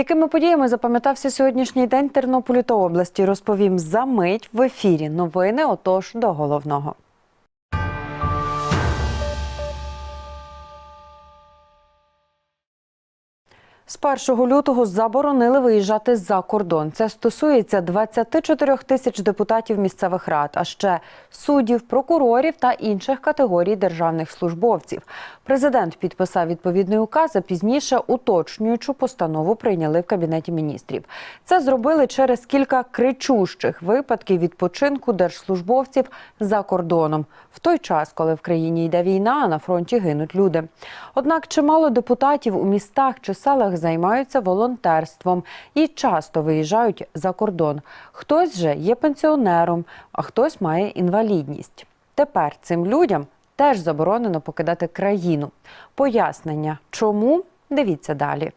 Якими подіями запам'ятався сьогоднішній день Тернополю та області, розповім за мить в ефірі. Новини, отож, до головного. З 1 лютого заборонили виїжджати за кордон. Це стосується 24 тисяч депутатів місцевих рад, а ще суддів, прокурорів та інших категорій державних службовців. Президент підписав відповідний указ, а пізніше уточнюючу постанову прийняли в кабінеті міністрів. Це зробили через кілька кричущих випадків відпочинку держслужбовців за кордоном в той час, коли в країні йде війна, а на фронті гинуть люди. Однак чимало депутатів у містах чи селах займаються волонтерством і часто виїжджають за кордон. Хтось же є пенсіонером, а хтось має інвалідність. Тепер цим людям теж заборонено покидати країну. Пояснення, чому дивіться далі.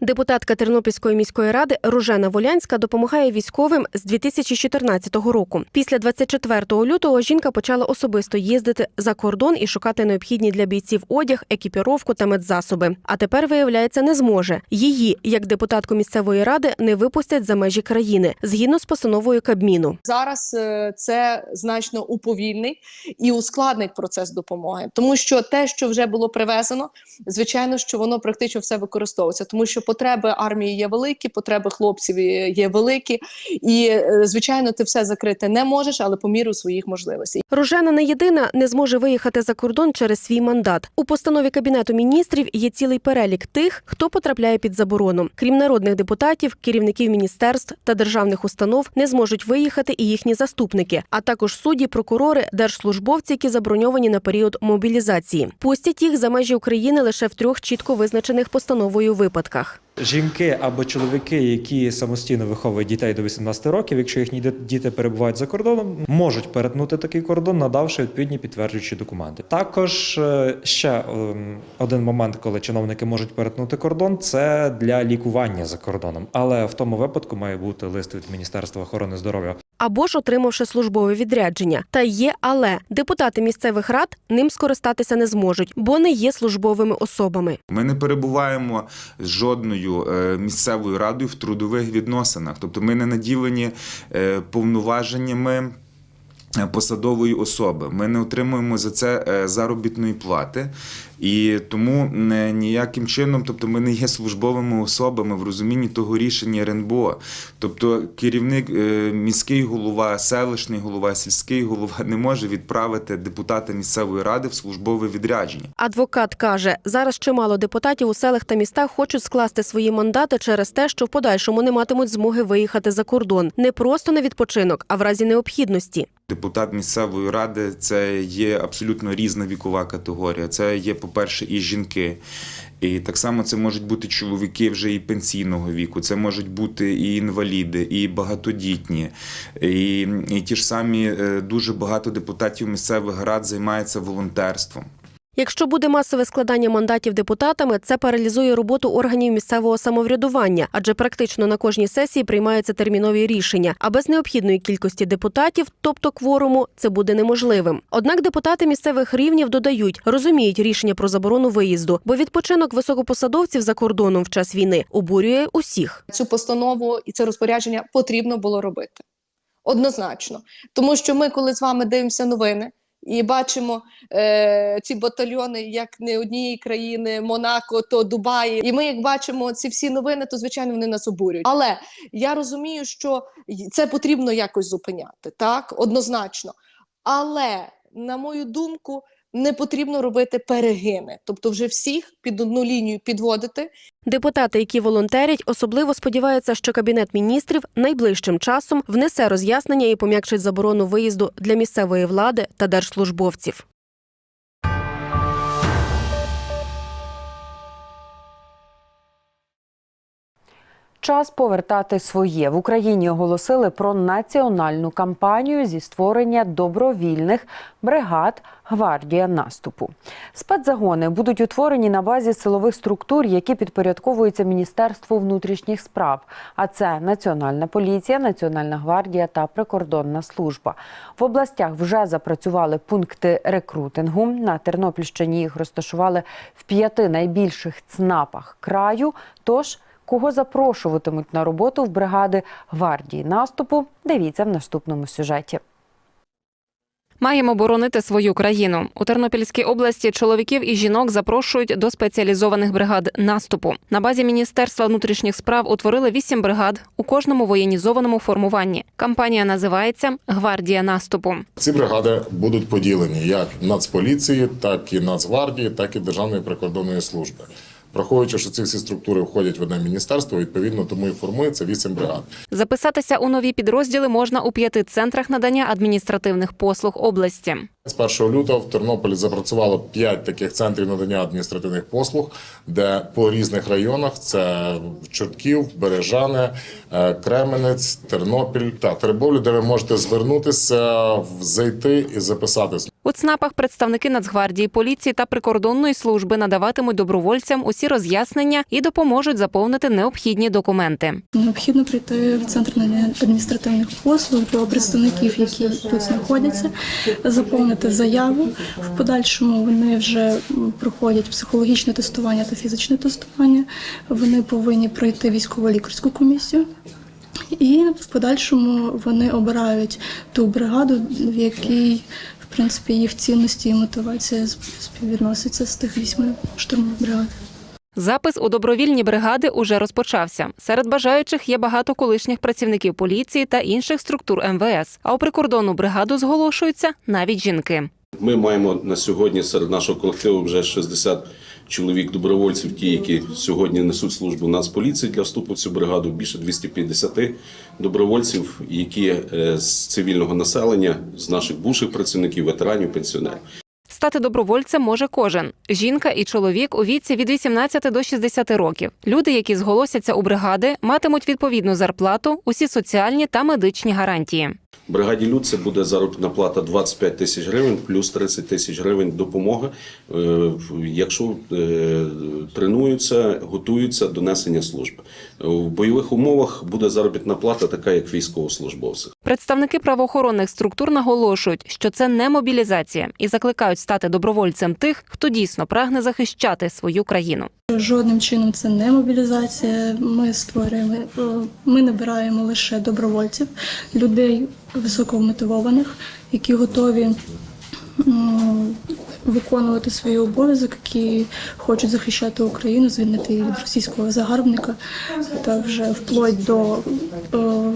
Депутатка Тернопільської міської ради Ружена Волянська допомагає військовим з 2014 року. Після 24 лютого жінка почала особисто їздити за кордон і шукати необхідні для бійців одяг, екіпіровку та медзасоби. А тепер, виявляється, не зможе. Її, як депутатку місцевої ради, не випустять за межі країни згідно з постановою Кабміну. Зараз е, це значно уповільнить і ускладнить процес допомоги, тому що те, що вже було привезено, звичайно, що воно практично все використовується, тому що потреби армії є великі, потреби хлопців є великі, і е, звичайно, ти все закрити не можеш, але по міру своїх можливостей. Рожена не єдина не зможе виїхати за кордон через свій мандат. У постанові кабінету міністрів є цілий перелік тих, хто потрапляє під заборону. Крім народних депутатів, керівників міністерств та державних установ не зможуть виїхати і їхні заступники, а також судді, прокурори, держслужбовці, які заброньовані на період мобілізації. Пустять їх за межі України лише в трьох чітко визначених постановою випадках. Жінки або чоловіки, які самостійно виховують дітей до 18 років, якщо їхні діти перебувають за кордоном, можуть перетнути такий кордон, надавши відповідні підтверджуючі документи. Також е, ще ем, один момент, коли чиновники можуть перетнути кордон, це для лікування за кордоном. Але в тому випадку має бути лист від Міністерства охорони здоров'я або ж отримавши службове відрядження. Та є але депутати місцевих рад ним скористатися не зможуть, бо не є службовими особами. Ми не перебуваємо з жодною е, місцевою радою в трудових відносинах, тобто ми не наділені е, повноваженнями. е, Посадової особи ми не отримуємо за це заробітної плати, і тому е, ніяким чином, тобто ми не є службовими особами в розумінні того рішення РНБО. Тобто керівник, е, міський голова, селищний голова, сільський голова не може відправити депутата місцевої ради в службове відрядження. Адвокат каже, зараз чимало депутатів у селах та містах хочуть скласти свої мандати через те, що в подальшому не матимуть змоги виїхати за кордон не просто на відпочинок, а в разі необхідності. Депутат місцевої ради це є абсолютно різна вікова категорія. Це є, по-перше, і жінки. І так само це можуть бути чоловіки вже і пенсійного віку, це можуть бути і інваліди, і багатодітні. І, і ті ж самі е, дуже багато депутатів місцевих рад займаються волонтерством. Якщо буде масове складання мандатів депутатами, це паралізує роботу органів місцевого самоврядування, адже практично на кожній сесії приймаються термінові рішення. А без необхідної кількості депутатів, тобто кворуму, це буде неможливим. Однак депутати місцевих рівнів додають, розуміють рішення про заборону виїзду, бо відпочинок високопосадовців за кордоном в час війни обурює усіх. Цю постанову і це розпорядження потрібно було робити однозначно, тому що ми, коли з вами дивимося новини. І бачимо е, ці батальйони як не однієї країни, Монако, то Дубаї. І ми, як бачимо ці всі новини, то звичайно вони нас обурюють. Але я розумію, що це потрібно якось зупиняти, так однозначно. Але на мою думку, не потрібно робити перегини, тобто вже всіх під одну лінію підводити Депутати, які волонтерять, особливо сподіваються, що кабінет міністрів найближчим часом внесе роз'яснення і пом'якшить заборону виїзду для місцевої влади та держслужбовців. Час повертати своє в Україні. Оголосили про національну кампанію зі створення добровільних бригад гвардія наступу. Спецзагони будуть утворені на базі силових структур, які підпорядковуються Міністерству внутрішніх справ. А це Національна поліція, Національна гвардія та прикордонна служба. В областях вже запрацювали пункти рекрутингу. На Тернопільщині їх розташували в п'яти найбільших ЦНАПах краю. Тож Кого запрошуватимуть на роботу в бригади гвардії наступу? Дивіться в наступному сюжеті. Маємо боронити свою країну. У Тернопільській області чоловіків і жінок запрошують до спеціалізованих бригад наступу. На базі Міністерства внутрішніх справ утворили вісім бригад у кожному воєнізованому формуванні. Кампанія називається Гвардія наступу. Ці бригади будуть поділені як Нацполіції, так і Нацгвардії, так і Державної прикордонної служби. Враховуючи, що ці всі структури входять в одне міністерство, відповідно тому і формується вісім бригад. Записатися у нові підрозділи можна у п'яти центрах надання адміністративних послуг області. З 1 лютого в Тернополі запрацювало 5 таких центрів надання адміністративних послуг, де по різних районах це Чортків, Бережане, е, Кременець, Тернопіль та Теребовлю, де ви можете звернутися, зайти і записатись. У ЦНАПах представники Нацгвардії, поліції та прикордонної служби надаватимуть добровольцям усі роз'яснення і допоможуть заповнити необхідні документи. Необхідно прийти в центр адміністративних послуг до представників, які тут знаходяться, заповнити заяву. В подальшому вони вже проходять психологічне тестування та фізичне тестування. Вони повинні пройти військово-лікарську комісію. І в подальшому вони обирають ту бригаду, в якій в принципі їх цінності і мотивація співвідноситься з тих вісьми штурмових бригад. Запис у добровільні бригади уже розпочався. Серед бажаючих є багато колишніх працівників поліції та інших структур МВС. А у прикордонну бригаду зголошуються навіть жінки. Ми маємо на сьогодні серед нашого колективу вже 60 чоловік добровольців, ті, які сьогодні несуть службу Нацполіції для вступу в цю бригаду. Більше 250 добровольців, які е, з цивільного населення, з наших бувших працівників, ветеранів, пенсіонерів. Стати добровольцем може кожен жінка і чоловік у віці від 18 до 60 років. Люди, які зголосяться у бригади, матимуть відповідну зарплату, усі соціальні та медичні гарантії. Бригаді люд це буде заробітна плата 25 тисяч гривень плюс 30 тисяч гривень допомоги, е, якщо е, тренуються, готуються до несення служби. В бойових умовах буде заробітна плата така, як військовослужбовців. Представники правоохоронних структур наголошують, що це не мобілізація, і закликають стати добровольцем тих, хто дійсно прагне захищати свою країну. Жодним чином це не мобілізація. Ми створюємо, е, ми набираємо лише добровольців, людей високомотивованих, які готові виконувати свій обов'язок, які хочуть захищати Україну, звільнити її від російського загарбника та вже вплоть до е,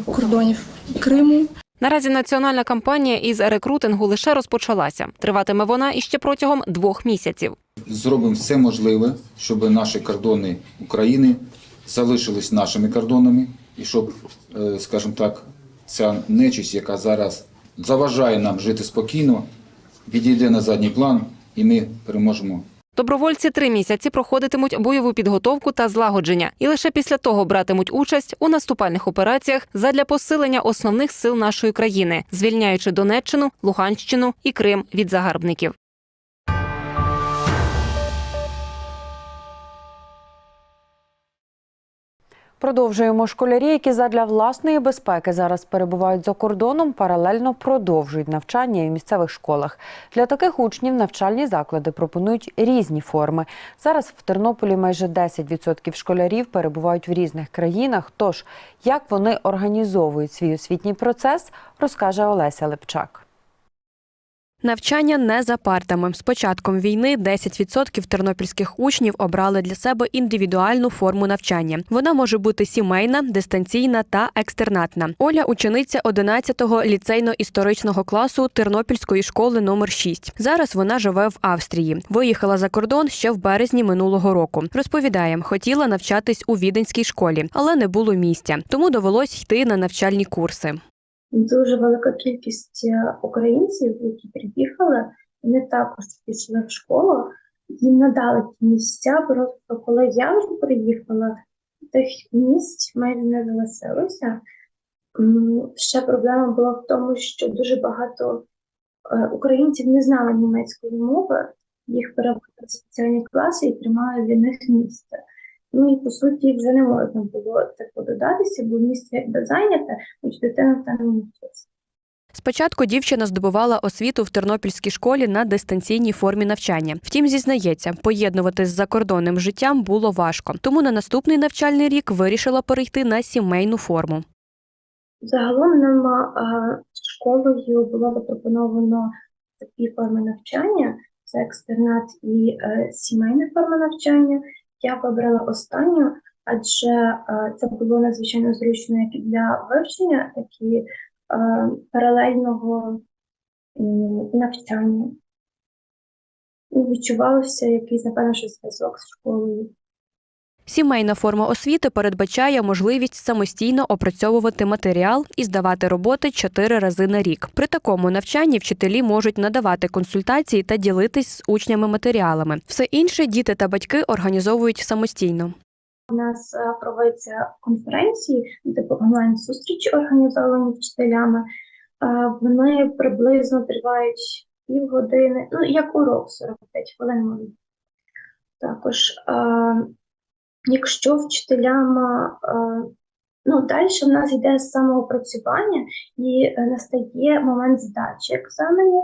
кордонів Криму. Наразі національна кампанія із рекрутингу лише розпочалася. Триватиме вона іще протягом двох місяців. Зробимо все можливе, щоб наші кордони України залишились нашими кордонами, і щоб, е, скажімо так, ця нечисть, яка зараз заважає нам жити спокійно, відійде на задній план, і ми переможемо Добровольці три місяці проходитимуть бойову підготовку та злагодження, і лише після того братимуть участь у наступальних операціях задля посилення основних сил нашої країни, звільняючи Донеччину, Луганщину і Крим від загарбників. Продовжуємо школярі, які задля власної безпеки зараз перебувають за кордоном, паралельно продовжують навчання і в місцевих школах. Для таких учнів навчальні заклади пропонують різні форми. Зараз в Тернополі майже 10% школярів перебувають в різних країнах. Тож як вони організовують свій освітній процес, розкаже Олеся Лепчак. Навчання не за партами. З початком війни 10% тернопільських учнів обрали для себе індивідуальну форму навчання. Вона може бути сімейна, дистанційна та екстернатна. Оля учениця 11-го ліцейно-історичного класу Тернопільської школи номер 6. Зараз вона живе в Австрії. Виїхала за кордон ще в березні минулого року. Розповідає, хотіла навчатись у віденській школі, але не було місця, тому довелось йти на навчальні курси. Дуже велика кількість е, українців, які приїхали, вони також пішли в школу, їм надали ті місця. Просто коли я вже приїхала, тих місць майже не залишилося. Ще проблема була в тому, що дуже багато е, українців не знали німецької мови, їх перевели в спеціальні класи і тримали для них місце. Ну і по суті вже не можна було типу додатися, бо місце зайняте, хоч дитина там не вчиться. Спочатку дівчина здобувала освіту в тернопільській школі на дистанційній формі навчання. Втім, зізнається, поєднувати з закордонним життям було важко. Тому на наступний навчальний рік вирішила перейти на сімейну форму. Загалом нам а, школою було запропоновано такі форми навчання: це екстернат і е, сімейна форма навчання. Я вибрала останню, адже е, це було надзвичайно зручно як і для вивчення, так і е, паралельного навчання. І відчувався якийсь, напевно, що зв'язок з школою. Сімейна форма освіти передбачає можливість самостійно опрацьовувати матеріал і здавати роботи чотири рази на рік. При такому навчанні вчителі можуть надавати консультації та ділитись з учнями матеріалами. Все інше діти та батьки організовують самостійно. У нас е, проводяться конференції, типу онлайн-зустрічі організовані вчителями. Е, Вони приблизно тривають півгодини, ну як урок 45 хвилин. Також, е, якщо вчителям, е, ну далі в нас йде самоопрацювання і е, настає момент здачі екзаменів,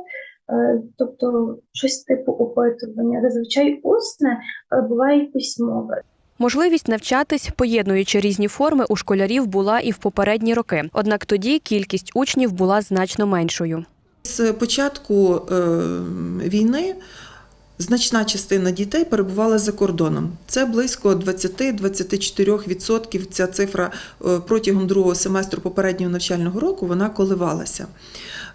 е, тобто щось типу опитування, зазвичай усне, але буває й письмове. Можливість навчатись, поєднуючи різні форми, у школярів була і в попередні роки. Однак тоді кількість учнів була значно меншою. З початку е, війни значна частина дітей перебувала за кордоном. Це близько 20-24%. Ця цифра е, протягом другого семестру попереднього навчального року вона коливалася.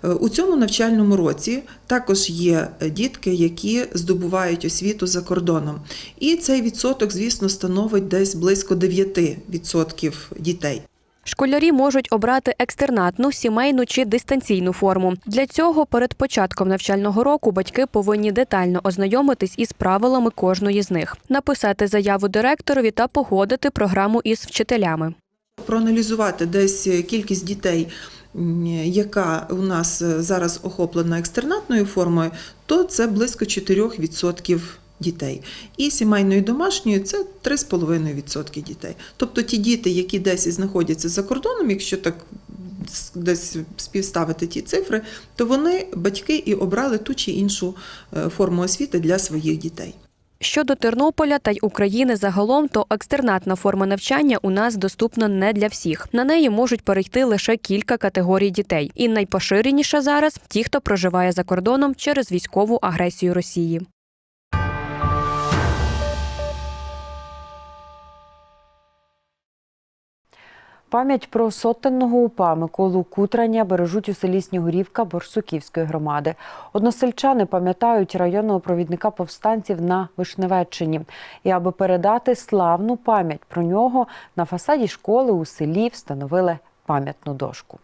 Е, У цьому навчальному році також є е, дітки, які здобувають освіту за кордоном. І цей відсоток, звісно, становить десь близько 9% дітей. Школярі можуть обрати екстернатну, сімейну чи дистанційну форму. Для цього перед початком навчального року батьки повинні детально ознайомитись із правилами кожної з них, написати заяву директорові та погодити програму із вчителями. проаналізувати десь кількість дітей, яка у нас зараз охоплена екстернатною формою, то це близько 4% дітей. І сімейною домашньою це 3,5% дітей. Тобто ті діти, які десь знаходяться за кордоном, якщо так десь співставити ті цифри, то вони батьки і обрали ту чи іншу е, форму освіти для своїх дітей. Щодо Тернополя та й України загалом, то екстернатна форма навчання у нас доступна не для всіх. На неї можуть перейти лише кілька категорій дітей. І найпоширеніша зараз ті, хто проживає за кордоном через військову агресію Росії. Пам'ять про сотенного упа Миколу Кутраня бережуть у селі Снігурівка Борсуківської громади. Односельчани пам'ятають районного провідника повстанців на Вишневеччині. І аби передати славну пам'ять про нього, на фасаді школи у селі встановили пам'ятну дошку.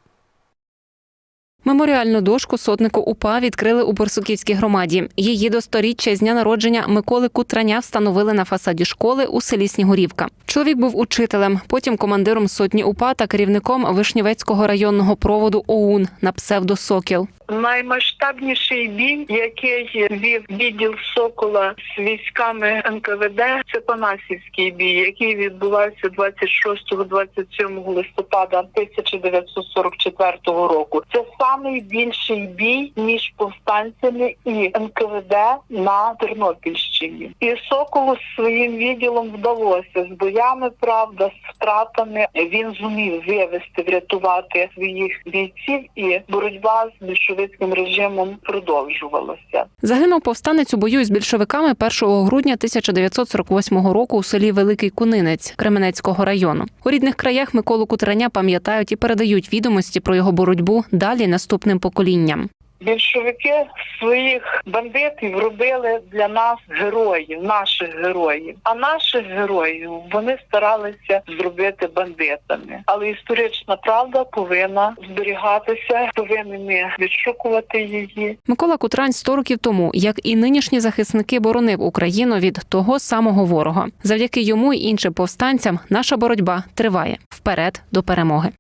Меморіальну дошку сотнику УПА відкрили у Борсуківській громаді. Її до сторіччя з дня народження Миколи Кутраня встановили на фасаді школи у селі Снігурівка. Чоловік був учителем, потім командиром сотні УПА та керівником Вишнівецького районного проводу ОУН на псевдо Сокіл. Наймасштабніший бій, який вів відділ Сокола з військами НКВД, це Панасівський бій, який відбувався 26-27 листопада 1944 року. Це найбільший бій між повстанцями і НКВД на Тернопільщині. І Соколу своїм відділом вдалося з боями, правда, з втратами. Він зумів вивести, врятувати своїх бійців, і боротьба з більшовицьким режимом продовжувалася. Загинув повстанець у бою з більшовиками 1 грудня 1948 року у селі Великий Кунинець Кременецького району. У рідних краях Миколу Кутраня пам'ятають і передають відомості про його боротьбу далі наступним поколінням. Більшовики своїх бандитів робили для нас героїв, наших героїв. А наших героїв вони старалися зробити бандитами. Але історична правда повинна зберігатися, повинні ми відшукувати її. Микола Кутрань 100 років тому, як і нинішні захисники, боронив Україну від того самого ворога. Завдяки йому й іншим повстанцям наша боротьба триває вперед до перемоги.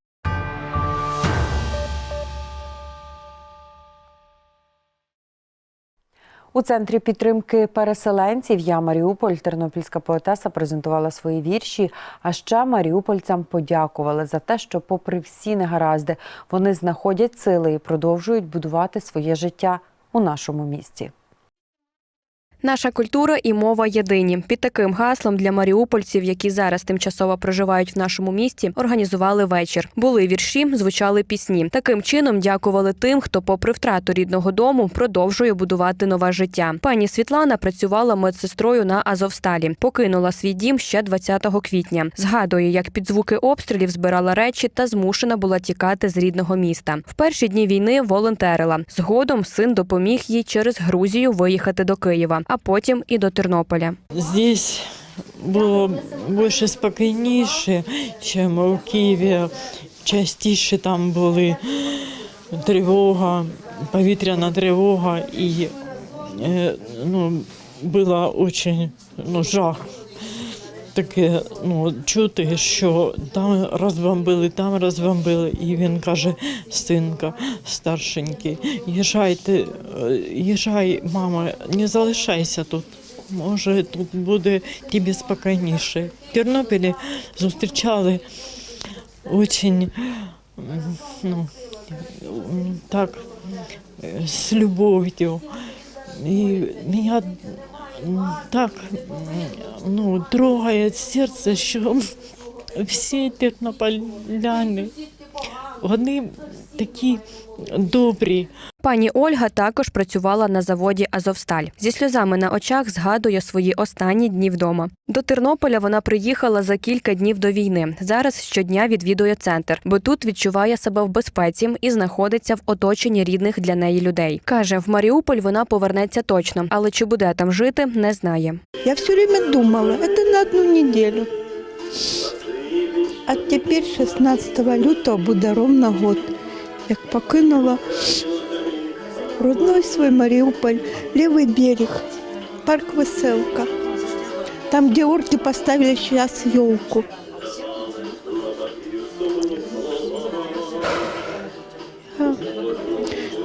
У центрі підтримки переселенців Я Маріуполь тернопільська поетеса презентувала свої вірші. А ще маріупольцям подякували за те, що, попри всі негаразди, вони знаходять сили і продовжують будувати своє життя у нашому місті. Наша культура і мова єдині. Під таким гаслом для маріупольців, які зараз тимчасово проживають в нашому місті, організували вечір. Були вірші, звучали пісні. Таким чином дякували тим, хто, попри втрату рідного дому, продовжує будувати нове життя. Пані Світлана працювала медсестрою на Азовсталі. Покинула свій дім ще 20 квітня. Згадує, як під звуки обстрілів збирала речі та змушена була тікати з рідного міста. В перші дні війни волонтерила. Згодом син допоміг їй через Грузію виїхати до Києва, а потім і до Тернополя. Здесь було більше спокійніше, ніж у Києві. Частіше там були тривога, повітряна тривога і е, ну, була дуже ну, жах. Таке ну, чути, що там розбомбили, там розбомбили. І він каже, синка старшенький, їжджайте, е, їжджай, мама, не залишайся тут. Може, тут буде тобі спокійніше. В Тернопілі зустрічали дуже ну, так, е, з любов'ю. І мене так ну, трогає серце, що всі тернополяни, вони такі добрі. Пані Ольга також працювала на заводі Азовсталь. Зі сльозами на очах згадує свої останні дні вдома. До Тернополя вона приїхала за кілька днів до війни. Зараз щодня відвідує центр, бо тут відчуває себе в безпеці і знаходиться в оточенні рідних для неї людей. Каже, в Маріуполь вона повернеться точно, але чи буде там жити, не знає. Я все время думала, это на одну неделю. А тепер 16 лютого буде ровно год, як покинула родной свой Маріуполь, левый берег, парк Веселка. Там, где орки поставили сейчас елку.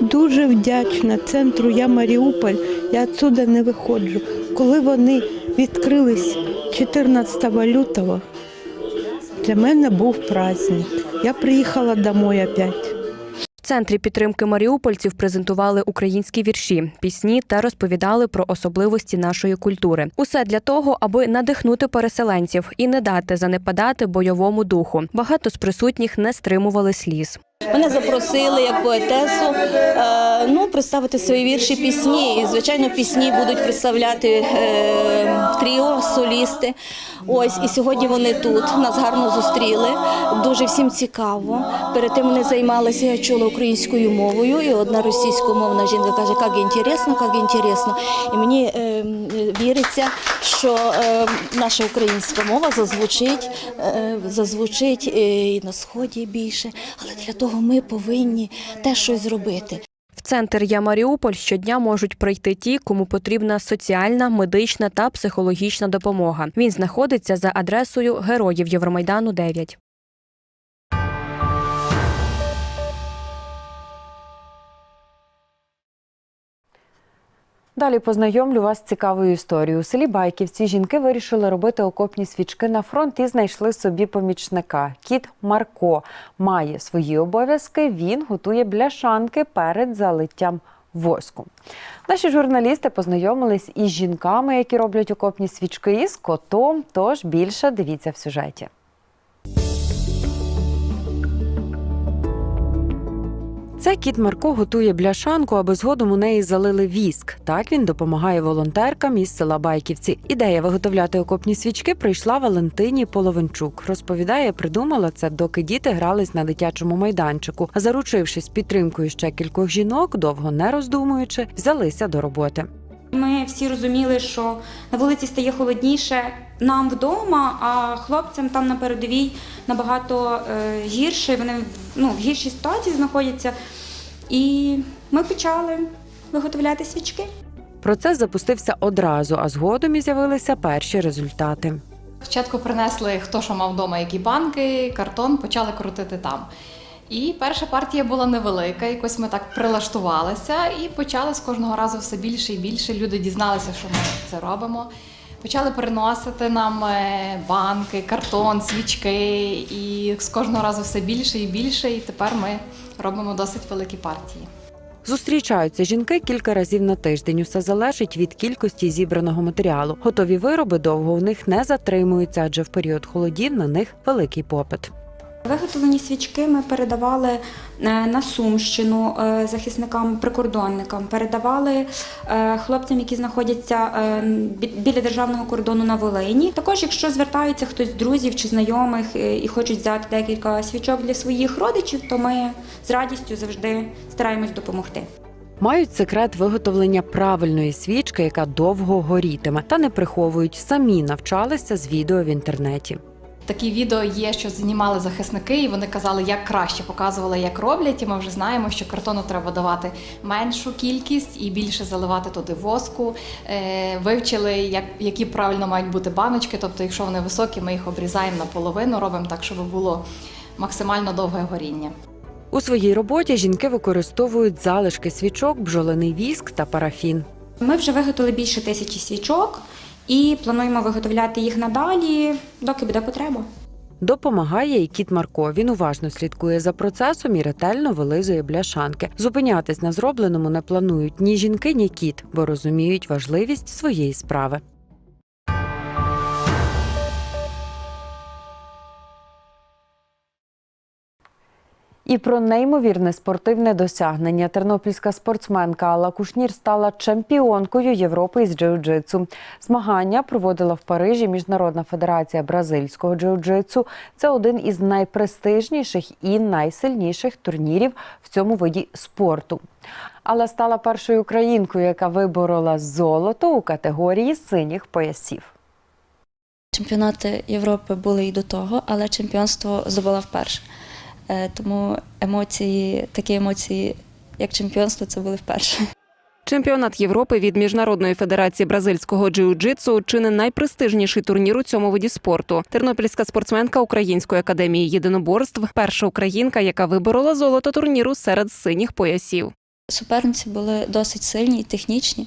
Дуже вдячна центру Я Маріуполь. Я відсюди не виходжу. Коли вони відкрились 14 лютого, для мене був праздник. Я приїхала домой опять. В центрі підтримки маріупольців презентували українські вірші, пісні та розповідали про особливості нашої культури. Усе для того, аби надихнути переселенців і не дати занепадати бойовому духу. Багато з присутніх не стримували сліз. Мене запросили як поетесу е, ну, представити свої вірші пісні. І, звичайно, пісні будуть представляти е, тріо, солісти. Ось і сьогодні вони тут нас гарно зустріли. Дуже всім цікаво. Перед тим вони займалися, я чула українською мовою, і одна російськомовна жінка каже, як інтересно, як інтересно. І мені е, віриться, що е, наша українська мова зазвучить, е, зазвучить е, і на сході більше, але для того ми повинні теж щось зробити. В центр Я Маріуполь щодня можуть прийти ті, кому потрібна соціальна, медична та психологічна допомога. Він знаходиться за адресою Героїв Євромайдану 9. Далі познайомлю вас з цікавою історією. У селі Байківці жінки вирішили робити окопні свічки на фронт і знайшли собі помічника. Кіт Марко має свої обов'язки. Він готує бляшанки перед залиттям воску. Наші журналісти познайомились із жінками, які роблять окопні свічки, і з котом. Тож більше дивіться в сюжеті. Це кіт Марко готує бляшанку, аби згодом у неї залили віск. Так він допомагає волонтеркам із села Байківці. Ідея виготовляти окопні свічки прийшла Валентині Половинчук. Розповідає, придумала це, доки діти грались на дитячому майданчику. Заручившись підтримкою ще кількох жінок, довго не роздумуючи, взялися до роботи. Ми всі розуміли, що на вулиці стає холодніше нам вдома, а хлопцям там на передовій набагато е, гірше. Вони ну, в гіршій ситуації знаходяться. І ми почали виготовляти свічки. Процес запустився одразу, а згодом і з'явилися перші результати. Спочатку принесли, хто що мав вдома, які банки, картон, почали крутити там. І перша партія була невелика, якось ми так прилаштувалися і почали з кожного разу все більше і більше. Люди дізналися, що ми це робимо. Почали приносити нам е, банки, картон, свічки, і з кожного разу все більше і більше. І тепер ми робимо досить великі партії. Зустрічаються жінки кілька разів на тиждень. Усе залежить від кількості зібраного матеріалу. Готові вироби довго у них не затримуються, адже в період холодів на них великий попит. Виготовлені свічки ми передавали е, на Сумщину е, захисникам, прикордонникам, передавали е, хлопцям, які знаходяться біля державного кордону на Волині. Також, якщо звертається хтось з друзів чи знайомих і хочуть взяти декілька свічок для своїх родичів, то ми з радістю завжди стараємось допомогти. Мають секрет виготовлення правильної свічки, яка довго горітиме, та не приховують. Самі навчалися з відео в інтернеті. Такі відео є, що знімали захисники, і вони казали, як краще показували, як роблять. І ми вже знаємо, що картону треба давати меншу кількість і більше заливати туди воску. Е, вивчили, як, які правильно мають бути баночки. Тобто, якщо вони високі, ми їх обрізаємо наполовину, робимо так, щоб було максимально довге горіння. У своїй роботі жінки використовують залишки свічок, бджолиний віск та парафін. Ми вже виготовили більше тисячі свічок і плануємо виготовляти їх надалі, доки буде потреба. Допомагає і кіт Марко. Він уважно слідкує за процесом і ретельно вилизує бляшанки. Зупинятись на зробленому не планують ні жінки, ні кіт, бо розуміють важливість своєї справи. І про неймовірне спортивне досягнення тернопільська спортсменка Алла Кушнір стала чемпіонкою Європи із джиу-джитсу. Змагання проводила в Парижі Міжнародна федерація бразильського джиу-джитсу. Це один із найпрестижніших і найсильніших турнірів в цьому виді спорту. Алла стала першою українкою, яка виборола золото у категорії синіх поясів. Чемпіонати Європи були і до того, але чемпіонство здобула вперше. Е, Тому емоції, такі емоції, як чемпіонство, це були вперше. Чемпіонат Європи від Міжнародної федерації бразильського джиу-джитсу чи не найпрестижніший турнір у цьому виді спорту. Тернопільська спортсменка Української академії єдиноборств, перша українка, яка виборола золото турніру серед синіх поясів. Суперниці були досить сильні і технічні.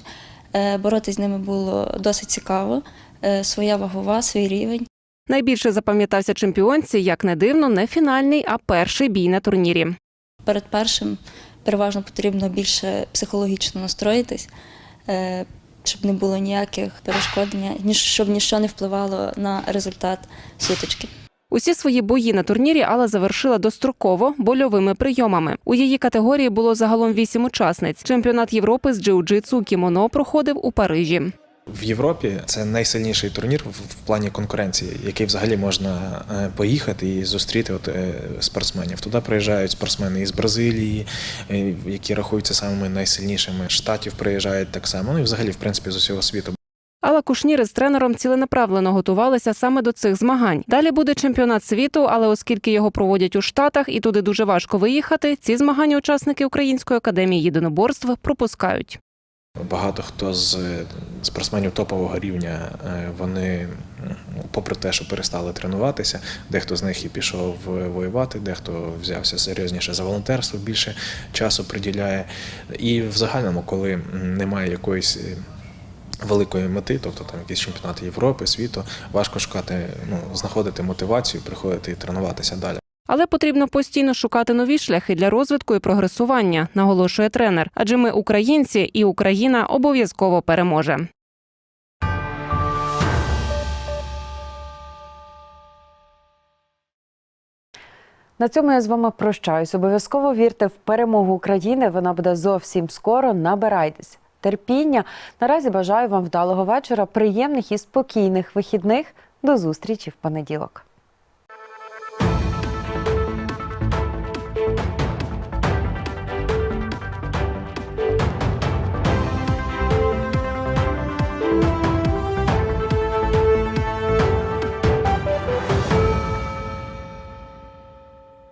Е, Боротись з ними було досить цікаво. Е, Своя вагова, свій рівень. Найбільше запам'ятався чемпіонці, як не дивно, не фінальний, а перший бій на турнірі. Перед першим переважно потрібно більше психологічно настроїтись, е, щоб не було ніяких перешкоджень, щоб нічого не впливало на результат сутички. Усі свої бої на турнірі Алла завершила достроково больовими прийомами. У її категорії було загалом вісім учасниць. Чемпіонат Європи з джиу-джитсу кімоно проходив у Парижі. В Європі це найсильніший турнір в плані конкуренції, який взагалі можна е, поїхати і зустріти от, е, спортсменів. Туди приїжджають спортсмени із Бразилії, е, які рахуються самими найсильнішими. Штатів приїжджають так само. Ну і взагалі, в принципі, з усього світу. Алла Кушнір із тренером ціленаправлено готувалися саме до цих змагань. Далі буде чемпіонат світу, але оскільки його проводять у Штатах і туди дуже важко виїхати, ці змагання учасники Української академії єдиноборств пропускають. Багато хто з спортсменів топового рівня, е, вони, попри те, що перестали тренуватися, дехто з них і пішов воювати, дехто взявся серйозніше за волонтерство, більше часу приділяє. І в загальному, коли немає якоїсь е, великої мети, тобто там якісь чемпіонати Європи, світу, важко шукати, ну, знаходити мотивацію, приходити і тренуватися далі. Але потрібно постійно шукати нові шляхи для розвитку і прогресування, наголошує тренер. Адже ми українці, і Україна обов'язково переможе. На цьому я з вами прощаюсь. Обов'язково вірте в перемогу України. Вона буде зовсім скоро. Набирайтесь терпіння. Наразі бажаю вам вдалого вечора, приємних і спокійних вихідних. До зустрічі в понеділок.